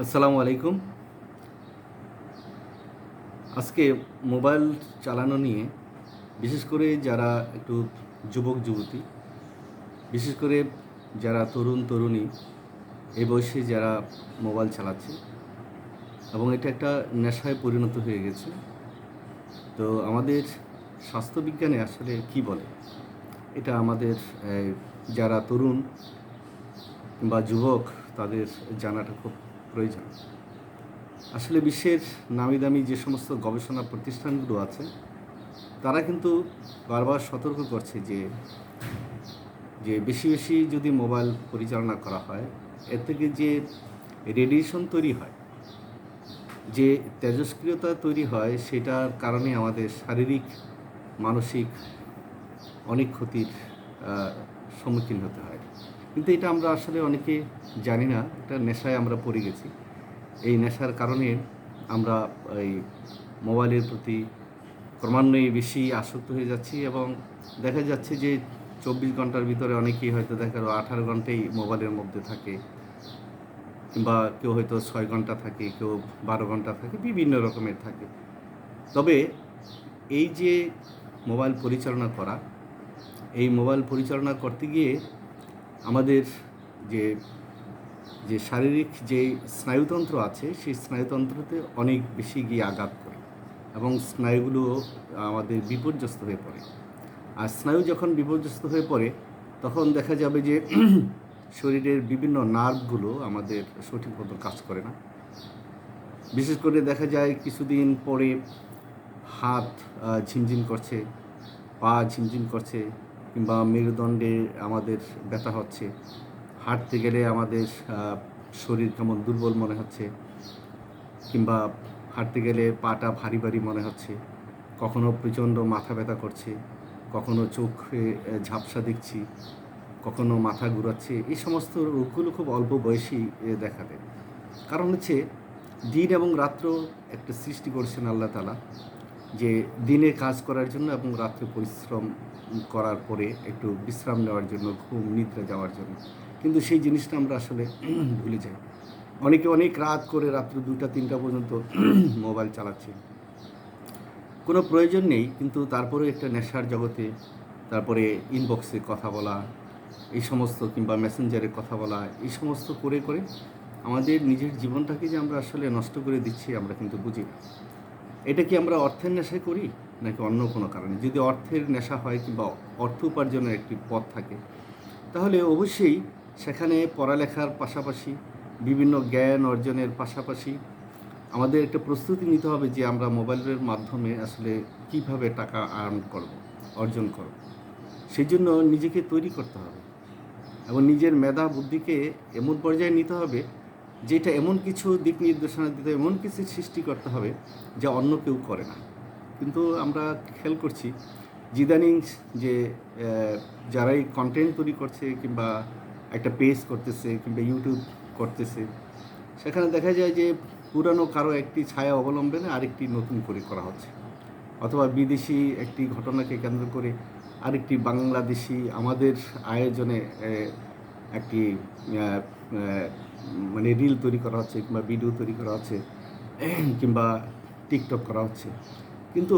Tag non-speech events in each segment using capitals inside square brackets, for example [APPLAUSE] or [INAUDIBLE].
আসসালামু আলাইকুম। আজকে মোবাইল চালানো নিয়ে বিশেষ করে যারা একটু যুবক, যুবতী, বিশেষ করে যারা তরুণ, তরুণী, এই বয়সে যারা মোবাইল চালাচ্ছে এবং এটা একটা নেশায় পরিণত হয়ে গেছে। তো আমাদের স্বাস্থ্যবিজ্ঞানে আসলে কি বলে? এটা আমাদের যারা তরুণ বা যুবক তাদের জানাটা খুব প্রয়োজন। আসলে বিশ্বের নামি দামি যে সমস্ত গবেষণা প্রতিষ্ঠানগুলো আছে, তারা কিন্তু বারবার সতর্ক করছে যে যে বেশি বেশি যদি মোবাইল পরিচালনা করা হয়, এর থেকে যে রেডিয়েশন তৈরি হয়, যে তেজস্ক্রিয়তা তৈরি হয়, সেটার কারণে আমাদের শারীরিক, মানসিক অনেক ক্ষতির সম্মুখীন হতে হয়। কিন্তু এটা আমরা আসলে অনেকে জানি না এটা নেশায় আমরা পড়ে গেছি। এই নেশার কারণে আমরা এই মোবাইলের প্রতি ক্রমান্বয়ে বেশি আসক্ত হয়ে যাচ্ছি এবং দেখা যাচ্ছে যে চব্বিশ ঘণ্টার ভিতরে অনেকেই হয়তো দেখা গেলো আঠারো ঘন্টাই মোবাইলের মধ্যে থাকে কিংবা কেউ হয়তো ছয় ঘণ্টা থাকে, কেউ বারো ঘণ্টা থাকে, বিভিন্ন রকমের থাকে। তবে এই যে মোবাইল পরিচালনা করা, এই মোবাইল পরিচালনা করতে গিয়ে আমাদের যে যে শারীরিক যে স্নায়ুতন্ত্র আছে, সেই স্নায়ুতন্ত্রতে অনেক বেশি গিয়ে আঘাত করে এবং স্নায়ুগুলো আমাদের বিপর্যস্ত হয়ে পড়ে। আর স্নায়ু যখন বিপর্যস্ত হয়ে পড়ে, তখন দেখা যাবে যে [CLEARS THROAT] শরীরের বিভিন্ন নার্ভগুলো আমাদের সঠিক মতো কাজ করে না। বিশেষ করে দেখা যায় কিছুদিন পরে হাত ঝিমঝিম করছে, পা ঝিমঝিম করছে কিংবা মেরুদণ্ডে আমাদের ব্যথা হচ্ছে। হাঁটতে গেলে আমাদের শরীর কেমন দুর্বল মনে হচ্ছে কিংবা হাঁটতে গেলে পাটা ভারী ভারী মনে হচ্ছে। কখনো প্রচণ্ড মাথা ব্যথা করছে, কখনো চোখে ঝাপসা দেখছি, কখনো মাথা ঘুরাচ্ছে। এই সমস্ত রোগগুলো খুব অল্প বয়সেই দেখা দেয়। কারণ হচ্ছে দিন এবং রাত্র একটা সৃষ্টি করেছেন আল্লাহ তালা যে দিনে কাজ করার জন্য এবং রাত্রে পরিশ্রম করার পরে একটু বিশ্রাম নেওয়ার জন্য, ঘুম, নিদ্রা যাওয়ার জন্য। কিন্তু সেই জিনিসটা আমরা আসলে [CLEARS THROAT] ভুলে যাই। অনেকে অনেক রাত করে রাত্র দুটা তিনটা পর্যন্ত [CLEARS THROAT] মোবাইল চালাচ্ছে কোনো প্রয়োজন নেই, কিন্তু তারপরে একটা নেশার জগতে, তারপরে ইনবক্সে কথা বলা, এই সমস্ত কিংবা মেসেঞ্জারে কথা বলা, এই সমস্ত করে করে আমাদের নিজের জীবনটাকে যে আমরা আসলে নষ্ট করে দিচ্ছি, আমরা কিন্তু বুঝি না। এটা কি আমরা অর্থের নেশায় করি? নাকি অন্য কোনো কারণে? যদি অর্থের নেশা হয় কিংবা অর্থ উপার্জনের একটি পথ থাকে, তাহলে অবশ্যই সেখানে পড়ালেখার পাশাপাশি, বিভিন্ন জ্ঞান অর্জনের পাশাপাশি আমাদের একটা প্রস্তুতি নিতে হবে যে আমরা মোবাইলের মাধ্যমে আসলে কীভাবে টাকা আর্ন করব, অর্জন করব। সেই জন্য নিজেকে তৈরি করতে হবে এবং নিজের মেধা বুদ্ধিকে এমন পর্যায়ে নিতে হবে যেটা এমন কিছু দিক নির্দেশনা দিতে এমন কিছু সৃষ্টি করতে হবে যা অন্য কেউ করে না। কিন্তু আমরা খেয়াল করছি, জিদানিং যে যারাই কন্টেন্ট তৈরি করছে কিংবা একটা পেজ করতেছে কিংবা ইউটিউব করতেছে, সেখানে দেখা যায় যে পুরানো কারও একটি ছায়া অবলম্বনে আরেকটি নতুন করে করা হচ্ছে। অথবা বিদেশি একটি ঘটনাকে কেন্দ্র করে আরেকটি বাংলাদেশি আমাদের আয়োজনে একটি মানে রিল তৈরি করা হচ্ছে কিংবা ভিডিও তৈরি করা হচ্ছে, [CLEARS THROAT] কিংবা টিকটক করা হচ্ছে। কিন্তু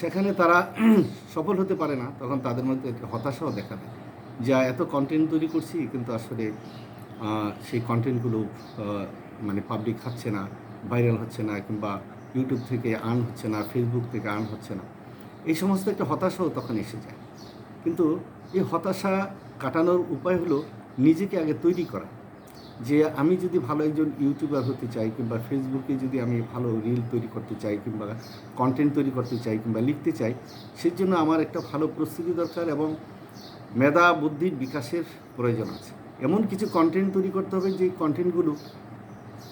সেখানে তারা [CLEARS THROAT] সফল হতে পারে না, তখন তাদের মধ্যে একটি হতাশাও দেখা দেয় যা এত কন্টেন্ট তৈরি করছি, কিন্তু আসলে সেই কন্টেন্টগুলো মানে পাবলিক খাচ্ছে না ভাইরাল হচ্ছে না, কিংবা ইউটিউব থেকে আর্ন হচ্ছে না ফেসবুক থেকে আর্ন হচ্ছে না। এই সমস্ত একটা হতাশাও তখন এসে যায়। কিন্তু এই হতাশা কাটানোর উপায় হলো নিজেকে আগে তৈরি করা। যে আমি যদি ভালো একজন ইউটিউবার হতে চাই কিংবা ফেসবুকে যদি আমি ভালো রিল তৈরি করতে চাই কিংবা কন্টেন্ট তৈরি করতে চাই কিংবা লিখতে চাই সেই জন্য আমার একটা ভালো প্রস্তুতি দরকার এবং মেধা বুদ্ধির বিকাশের প্রয়োজন আছে। এমন কিছু কন্টেন্ট তৈরি করতে হবে যে কন্টেন্টগুলো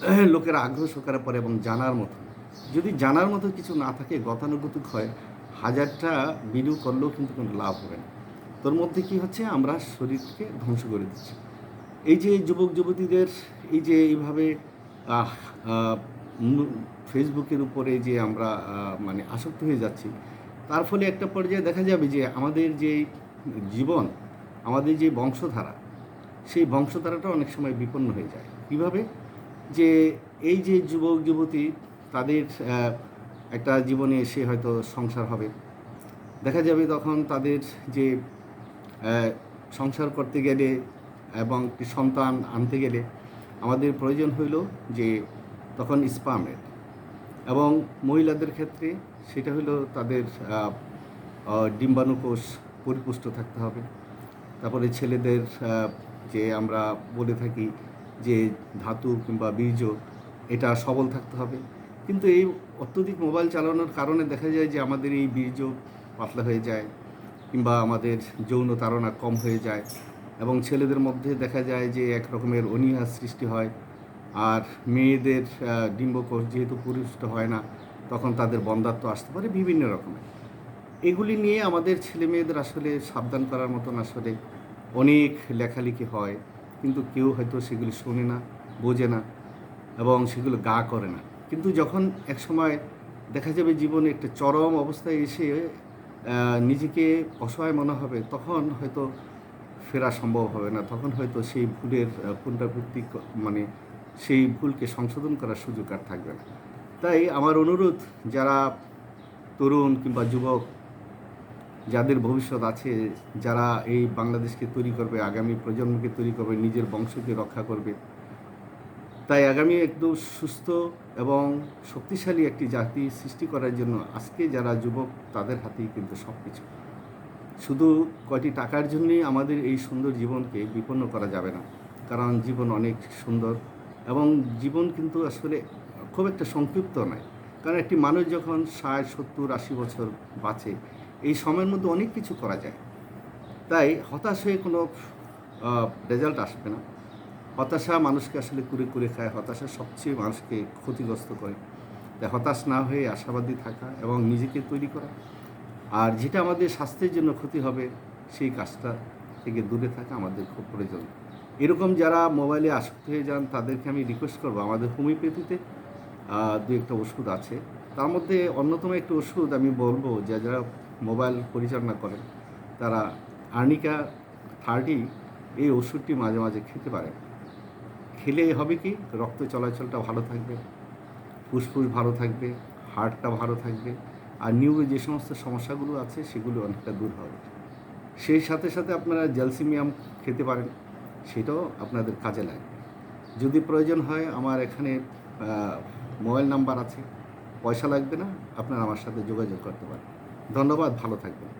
[CLEARS THROAT] লোকের আগ্রহ সকারে পড়ে এবং জানার মতো। যদি জানার মতো কিছু না থাকে, গতানুগতিক হয়, হাজারটা ভিডিও করলেও কিন্তু কোনো লাভ হবে না। তোর মধ্যে কি হচ্ছে? আমরা শরীরকে ধ্বংস করে দিচ্ছি। এই যে যুবক যুবতীদের, এই যে এইভাবে ফেসবুকের উপরে যে আমরা মানে আসক্ত হয়ে যাচ্ছি, তার ফলে একটা পর্যায়ে দেখা যাবে যে আমাদের যে জীবন, আমাদের যে বংশধারা, সেই বংশধারাটা অনেক সময় বিপন্ন হয়ে যায়। কীভাবে? যে এই যে যুবক যুবতী, তাদের একটা জীবনে এসে হয়তো সংসার হবে। দেখা যাবে তখন তাদের যে সংসার করতে গেলে এবং সন্তান আনতে গেলে আমাদের প্রয়োজন হইল যে তখন স্পামের এবং মহিলাদের ক্ষেত্রে সেটা হলো তাদের ডিম্বাণুকোষ পরিপুষ্ট থাকতে হবে। তারপরে ছেলেদের যে আমরা বলে থাকি যে ধাতু কিংবা বীর্য, এটা সবল থাকতে হবে। কিন্তু এই অত্যধিক মোবাইল চালানোর কারণে দেখা যায় যে আমাদের এই বীর্য পাতলা হয়ে যায় কিংবা আমাদের যৌন তাড়না কম হয়ে যায়। এবং ছেলেদের মধ্যে দেখা যায় যে এক রকমের অনীহা সৃষ্টি হয়। আর মেয়েদের ডিম্বকোষ যেহেতু পুরুষ্ট হয় না, তখন তাদের বন্ধাত্ম আসতে পারে বিভিন্ন রকমের। এগুলি নিয়ে আমাদের ছেলে মেয়েদের আসলে সাবধান করার মতন আসলে অনেক লেখালেখি হয়, কিন্তু কেউ হয়তো সেগুলি শোনে না, বোঝে না এবং সেগুলো গা করে না। কিন্তু যখন এক সময় দেখা যাবে জীবনে একটা চরম অবস্থায় এসে নিজেকে অসহায় মনে হবে, তখন হয়তো ফেরা সম্ভব হবে না। তখন হয়তো সেই ভুলের পুনরাবৃত্তি মানে সেই ভুলকে সংশোধন করার সুযোগ আর থাকবে না। তাই আমার অনুরোধ, যারা তরুণ কিংবা যুবক, যাদের ভবিষ্যৎ আছে, যারা এই বাংলাদেশকে তৈরি করবে, আগামী প্রজন্মকে তৈরি করবে, নিজের বংশকে রক্ষা করবে, তাই আগামী একদম সুস্থ এবং শক্তিশালী একটি জাতি সৃষ্টি করার জন্য আজকে যারা যুবক, তাদের হাতেই কিন্তু সব কিছু শুধু কয়টি টাকার জন্যই আমাদের এই সুন্দর জীবনকে বিপন্ন করা যাবে না, কারণ জীবন অনেক সুন্দর এবং জীবন কিন্তু আসলে খুব একটা সংক্ষিপ্ত নয়। কারণ একটি মানুষ যখন ষাট, সত্তর, আশি বছর বাঁচে, এই সময়ের মধ্যে অনেক কিছু করা যায়। তাই হতাশ হয়ে কোনো রেজাল্ট আসবে না। হতাশা মানুষকে আসলে কুরে কুরে খায়, হতাশা সবচেয়ে মানুষকে ক্ষতিগ্রস্ত করে। তাই হতাশ না হয়ে আশাবাদী থাকা এবং নিজেকে তৈরি করা আর যেটা আমাদের স্বাস্থ্যের জন্য ক্ষতি হবে, সেই কাজটা থেকে দূরে থাকা আমাদের খুব প্রয়োজন। এরকম যারা মোবাইলে আসক্ত হয়ে যান, তাদেরকে আমি রিকোয়েস্ট করব, আমাদের হোমিওপ্যাথিতে দু একটা ওষুধ আছে। তার মধ্যে অন্যতম একটি ওষুধ আমি বলব, যে যারা মোবাইল পরিচালনা করেন, তারা আর্নিকা থার্টি এই ওষুধটি মাঝে মাঝে খেতে পারে খেলে হবে কি, রক্ত চলাচলটা ভালো থাকবে, ফুসফুস ভালো থাকবে, হার্টটা ভালো থাকবে আর নিউরো যে সমস্ত সমস্যাগুলো আছে, সেগুলো অনেকটা দূর হবে। সেই সাথে সাথে আপনারা জ্যালসিমিয়াম খেতে পারেন, সেটাও আপনাদের কাজে লাগে যদি প্রয়োজন হয়, আমার এখানে মোবাইল নাম্বার আছে। পয়সা লাগবে না, আপনারা আমার সাথে যোগাযোগ করতে পারেন। ধন্যবাদ, ভালো থাকবেন।